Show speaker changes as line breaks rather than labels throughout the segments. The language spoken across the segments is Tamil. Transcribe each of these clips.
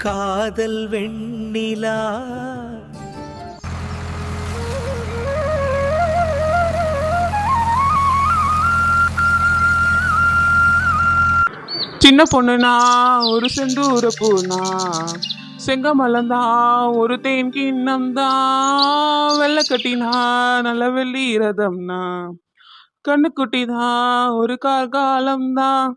காதல் வெண்ணிலா.
சின்ன பொண்ணுனா ஒரு செந்தூர பூனா செங்கமலம் ஒரு தேன் கிண்ணம் தான் வெள்ளை கட்டினா நல்ல வெள்ளி ரதம்னா கண்ணுக்குட்டி தான் ஒரு கார்காலம் தான்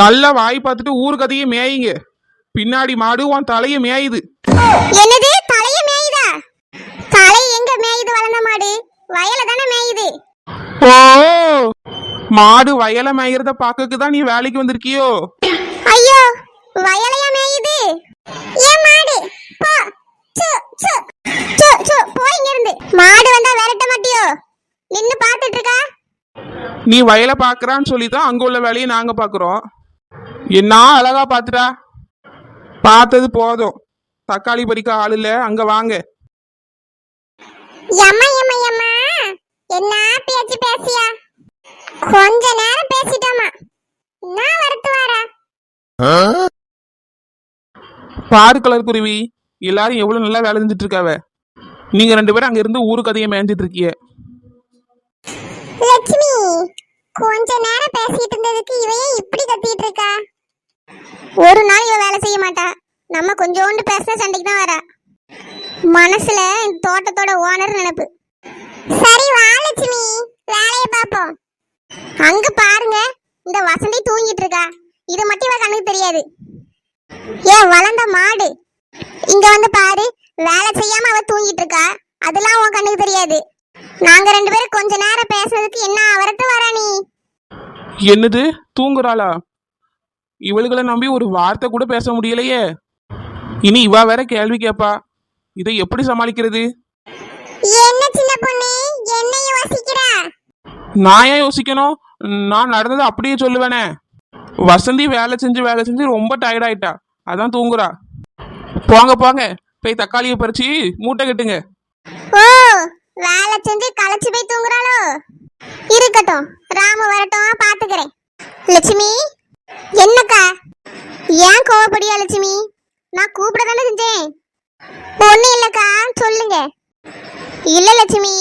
நல்ல வாய்
பார்த்துட்டு ஊர் கதையை மேயுங்க. பின்னாடி மாடு உன் தலையை மேயுது.
என்னது? தலைய மேயுதா? தலை எங்க மேயுது வளர்ந்த மாடு? வயல தானே மேயுது.
ஓ மாடு வயலை மேய்கிறத பார்க்கக்கு தான் நீ வேலைக்கு வந்திருக்கியோ?
ஐயோ வயலையா மேயுது? ஏன் மாடு போ. சு சு சு சு போ இங்க இருந்து மாடு வந்தா விரட்ட மாட்டியோ? நின்னு பார்த்துட்டு இருக்கா?
நீ வயலை பார்க்கறான்னு சொல்லி தான் அங்க உள்ள வேலையை நாங்க பார்க்குறோம். என்ன அழகா பார்த்துட்டா பார்த்தது போதும். தக்காளி பறிக்க ஆள் இல்ல அங்க வாங்க.
என்ன பேச்சு பேசியா? கொஞ்ச நேரம் பேசிட்டோமா? நான் வரத்து வாரா
பாரு கலர் குருவி எல்லாரும் எவ்வளவு நல்லா வேலை செஞ்சுட்டு இருக்காவ நீங்க ரெண்டு பேரும் அங்க இருந்து ஊரு கதையை மேய்ஞ்சிட்டு இருக்கீங்க
லட்சுமி கொஞ்ச நேரம் பேசிட்டு இருந்ததுக்கு இவ ஏன் இப்படி கத்திட்டு இருக்கா ஒரு நாள் இவ வேலை செய்ய மாட்டா. நம்ம கொஞ்சோண்டு பேசின சண்டைக்கு தான் வரா. மனசுல தோட்டத்தோட ஓனர் நினைப்பு. சரி வா லட்சுமி வேலையை பார்ப்போம். அங்க பாருங்க இந்த வசந்தி தூங்கிட்டு இருக்கா. இது மட்டும் இவ கண்ணுக்கு தெரியாது. ஏன் வளர்ந்த மாடு. இங்க வந்து பாரு வேலை செய்யாம அவ தூங்கிட்டு இருக்கா. அதெல்லாம் உன் கண்ணுக்கு தெரியாது. நாங்க ரெண்டு பேரும் கொஞ்ச நேரம் பேசுறதுக்கு என்ன அவரத்து வரா நீ?
என்னது? தூங்குறாளா? இவளுகளை நம்பி ஒரு வார்த்தை கூட பேச முடியலையே. இனி இவ வேற கேள்வி கேப்பா. இதை எப்படி சமாளிக்கிறது?
என்ன சின்ன பொண்ணு? என்ன யோசிக்கிறா?
நான் ஏன் யோசிக்கணும்? நான் நடந்ததை அப்படியே சொல்லுவேனே. வசந்தி வேலை செஞ்சு வேலை செஞ்சு ரொம்ப டயர்ட் ஆயிட்டா. அதான் தூங்குறா. போங்க போங்க. போய் தக்காளியை பறிச்சு மூட்டை கட்டுங்க.
ஓ வேலை செஞ்சு களைச்சு போய் தூங்குறாளோ? இருக்கட்டும். ராமு வரட்டும் பாத்துக்கிறேன். லட்சுமி என்னக்கா? ஏன் கோவப்படியா லட்சுமி? நான் கூப்பிட தானே செஞ்சேன். ஒண்ணு இல்லக்கா சொல்லுங்க. இல்ல லட்சுமி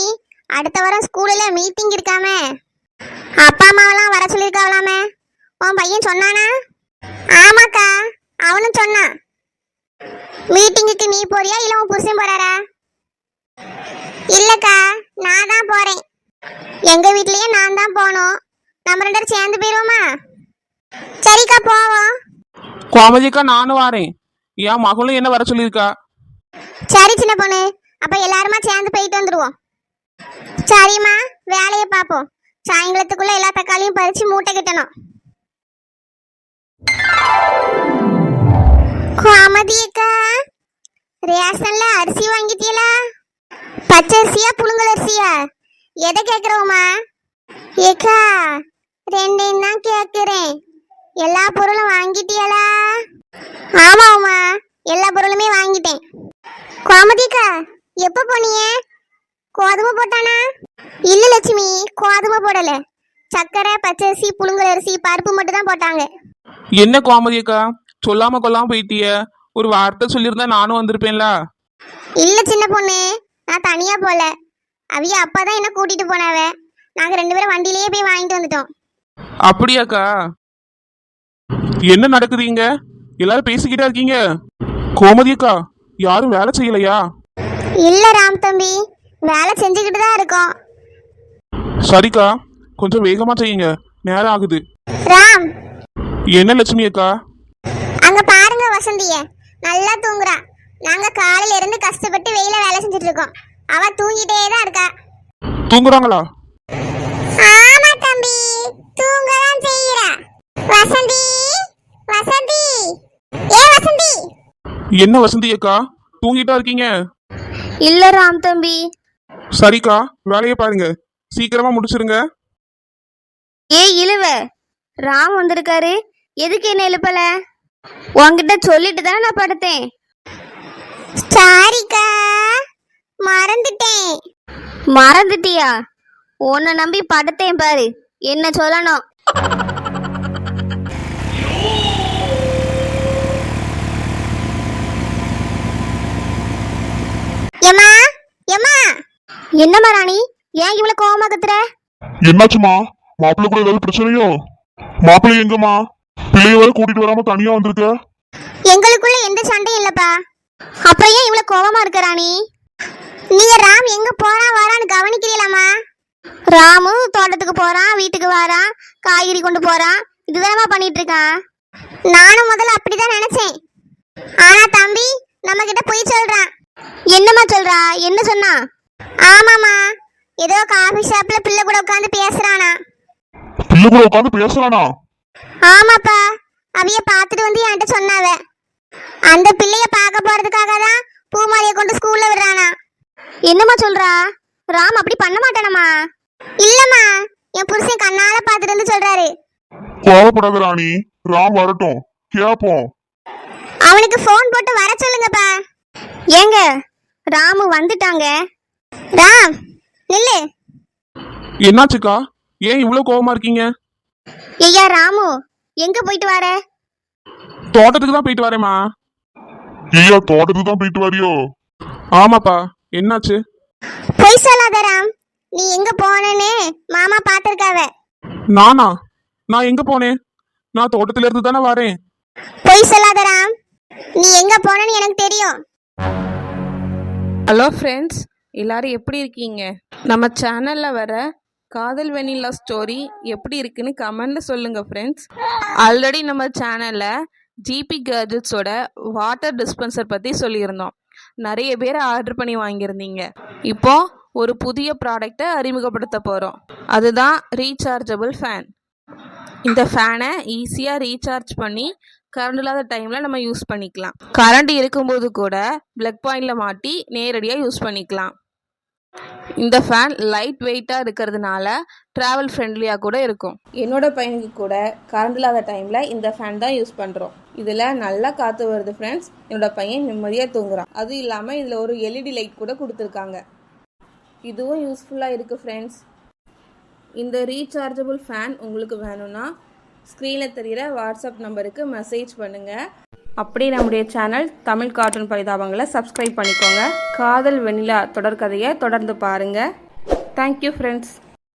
அடுத்த வாரம் ஸ்கூல்ல மீட்டிங் இருக்காம. அப்பா அம்மாவெல்லாம் வர சொல்லியிருக்காவலாமே உன் பையன் சொன்னானா? ஆமாக்கா அவனும் சொன்னான். மீட்டிங்குக்கு நீ போறியா இல்ல உன் புருஷன் போறாரா? இல்லக்கா நான் தான் போறேன். எங்க வீட்லயே நான் தான் போகணும் நம்ம ரெண்டு சேர்ந்து போயிருவோமா? சரிக்கா போவோம்.
கோமதிக்கா நானும் வாரேன். என் மகளும் என்ன வர சொல்லியிருக்கா?
சரி சின்ன பொண்ணு. அப்ப எல்லாருமா சேர்ந்து போயிட்டு வந்துருவோம். சரிம்மா வேலையை பார்ப்போம். சாயங்காலத்துக்குள்ள எல்லா தக்காளியும் பறிச்சு மூட்டை கட்டணும். கோமதி அக்கா ரேஷன்ல அரிசி வாங்கிட்டீங்களா? பச்சை அரிசியா புழுங்கல் அரிசியா? எதை கேக்குறோமா ஏக்கா ரெண்டையும் தான் கேக்குறேன் எல்லா பொருளும் வாங்கிட்டியலா? ஆமாம்மா எல்லா பொருளுமே வாங்கிட்டேன். கோமதிக்கா எப்போ போனீங்க? கோதுமை போட்டானா? இல்ல லட்சுமி கோதுமை போடல. சக்கரை பச்சரிசி புழுங்கல் அரிசி பருப்பு மட்டும் தான் போட்டாங்க.
என்ன கோமதியக்கா சொல்லாம கொல்லாம போயிட்டிய. ஒரு வார்த்தை சொல்லியிருந்தா நானும் வந்திருப்பேன்ல.
இல்ல சின்ன பொண்ணு நான் தனியா போல. அவிய அப்பா தான் என்ன கூட்டிட்டு போனாவ? நாங்க ரெண்டு பேரும் வண்டியிலேயே போய் வாங்கிட்டு வந்துட்டோம்.
அப்படியாக்கா? என்ன நடக்குது இங்க? எல்லாரும் பேசிக்கிட்டே இருக்கீங்க. கோமதி அக்கா யாரும் வேலை செய்யலையா?
இல்ல ராம் தம்பி வேலை செஞ்சுக்கிட்டு தான் இருக்கோம்.
சரிக்கா கொஞ்சம் வேகமா செய்யுங்க. நேரம் ஆகுது.
ராம்!
என்ன லட்சுமி அக்கா?
அங்க பாருங்க வசந்திய. நல்லா தூங்குறா. நாங்க காலையில இருந்து கஷ்டப்பட்டு வெயில வேலை செஞ்சுட்டு இருக்கோம். அவ தூங்கிட்டே தான் இருக்கா.
தூங்குறாங்களா?
ஆமா தம்பி தூங்கதான் செய்யறா வசந்தி! வசந்தி! ஏ வசந்தி!
என்ன வசந்தி அக்கா? தூங்கிட்டா இருக்கீங்க?
இல்ல ராம் தம்பி.
சரிக்கா வேலையை பாருங்க. சீக்கிரமா முடிச்சிருங்க.
ஏ இழுவ! ராம் வந்திருக்காரு. எதுக்கு என்ன எழுப்பல உன்கிட்ட சொல்லிட்டு தானே நான் படுத்தேன்.
சாரிக்கா மறந்துட்டேன்.
மறந்துட்டியா? உன்னை நம்பி படுத்தேன் பாரு. என்ன சொல்லணும்? என்னம்மா ராணி? ஏன் இவ்வளவு கோவமா கத்துற?
என்னாச்சுமா மாப்பிள்ளை கூட ஏதாவது பிரச்சனையோ? மாப்பிள்ளை எங்கம்மா? பிள்ளைய வேற கூட்டிட்டு வராம தனியா வந்திருக்க?
எங்களுக்குள்ள எந்த சண்டையும் இல்லப்பா.
அப்புறம் ஏன் இவ்வளவு கோவமா இருக்க ராணி?
நீங்க ராம் எங்க போறா வரான்னு கவனிக்கிறீங்களாமா
ராமு தோட்டத்துக்கு போறான் வீட்டுக்கு வரான் காய்கறி கொண்டு போறான். இதுதானமா பண்ணிட்டு இருக்கான்.
நானும் முதல்ல அப்படிதான் நினைச்சேன். ஆனா தம்பி நம்ம கிட்ட போய் சொல்றான்.
என்னம்மா சொல்றா? என்ன சொன்னா?
ஆமாமா ஏதோ காஃபி ஷாப்ல பிள்ளை கூட உட்காந்து பேசுறானா.
பிள்ளை கூட உட்காந்து பேசுறானா?
ஆமாப்பா. அவிய பார்த்துட்டு வந்து என்கிட்ட சொன்னாவ. அந்த பிள்ளைய பார்க்க போறதுக்காக தான் பூமாரியை கொண்டு ஸ்கூல்ல விடுறானா.
என்னம்மா சொல்றா? ராம் அப்படி பண்ண மாட்டானம்மா.
இல்லம்மா. என் புருஷன் கண்ணால பார்த்துட்டு வந்து சொல்றாரு.
கோவப்படாத ராணி. ராம் வரட்டும். கேப்போம்.
அவனுக்கு ஃபோன் போட்டு வர சொல்லுங்கப்பா.
ஏங்க ராமு வந்துட்டாங்க.
ராம் நில்லு.
என்னாச்சுக்கா? ஏன் இவ்வளவு கோவமா இருக்கீங்க?
ஐயா ராமு எங்க போயிட்டு வர?
தோட்டத்துக்கு தான் போயிட்டு வரேம்மா.
ஐயா தோட்டத்துக்கு தான் போயிட்டு வரியோ?
ஆமாப்பா என்னாச்சு?
பொய் சொல்லாத ராம். நீ எங்க போனேன்னு மாமா பார்த்திருக்காவ
நானா? நான் எங்க போனேன்? நான் தோட்டத்துல இருந்து தானே வரேன்.
பொய் சொல்லாத ராம். நீ எங்க போனேன்னு எனக்கு தெரியும்.
ஹலோ ஃப்ரெண்ட்ஸ் எல்லாரும் எப்படி இருக்கீங்க? நம்ம சேனலில் வர காதல் வெனிலா ஸ்டோரி எப்படி இருக்குன்னு கமெண்டில் சொல்லுங்கள் ஃப்ரெண்ட்ஸ் ஆல்ரெடி நம்ம சேனலில் ஜிபி கேர்ஜெட்ஸோட வாட்டர் டிஸ்பென்சர் பற்றி சொல்லியிருந்தோம். நிறைய பேர் ஆர்டர் பண்ணி வாங்கியிருந்தீங்க. இப்போ ஒரு புதிய ப்ராடக்டை அறிமுகப்படுத்த போகிறோம் அதுதான் ரீசார்ஜபிள் ஃபேன் இந்த ஃபேனை ஈஸியாக ரீசார்ஜ் பண்ணி கரண்ட் இல்லாத டைமில் நம்ம யூஸ் பண்ணிக்கலாம். கரண்ட் இருக்கும்போது கூட ப்ளக் பாயிண்டில் மாட்டி நேரடியாக யூஸ் பண்ணிக்கலாம். இந்த ஃபேன் லைட் வெயிட்டாக இருக்கிறதுனால ட்ராவல் ஃப்ரெண்ட்லியாக கூட இருக்கும். என்னோட பையனுக்கு கூட கரண்ட் இல்லாத டைமில் இந்த ஃபேன் தான் யூஸ் பண்ணுறோம் இதில் நல்லா காற்று வருது ஃப்ரெண்ட்ஸ் என்னோட பையன் நிம்மதியாக தூங்குறான். அதுவும் இல்லாமல் இதில் ஒரு எல்இடி லைட் கூட கொடுத்துருக்காங்க. இதுவும் யூஸ்ஃபுல்லாக இருக்குது ஃப்ரெண்ட்ஸ் இந்த ரீசார்ஜபிள் ஃபேன் உங்களுக்கு வேணும்னா ஸ்க்ரீனில் தெரிகிற வாட்ஸ்அப் நம்பருக்கு மெசேஜ் பண்ணுங்கள் அப்படியே நம்முடைய சேனல் தமிழ் கார்ட்டூன் பரிதாபங்களை சப்ஸ்கிரைப் பண்ணிக்கோங்க. காதல் வெண்ணிலா தொடர்கதையை தொடர்ந்து பாருங்கள் தேங்க்யூ ஃப்ரெண்ட்ஸ்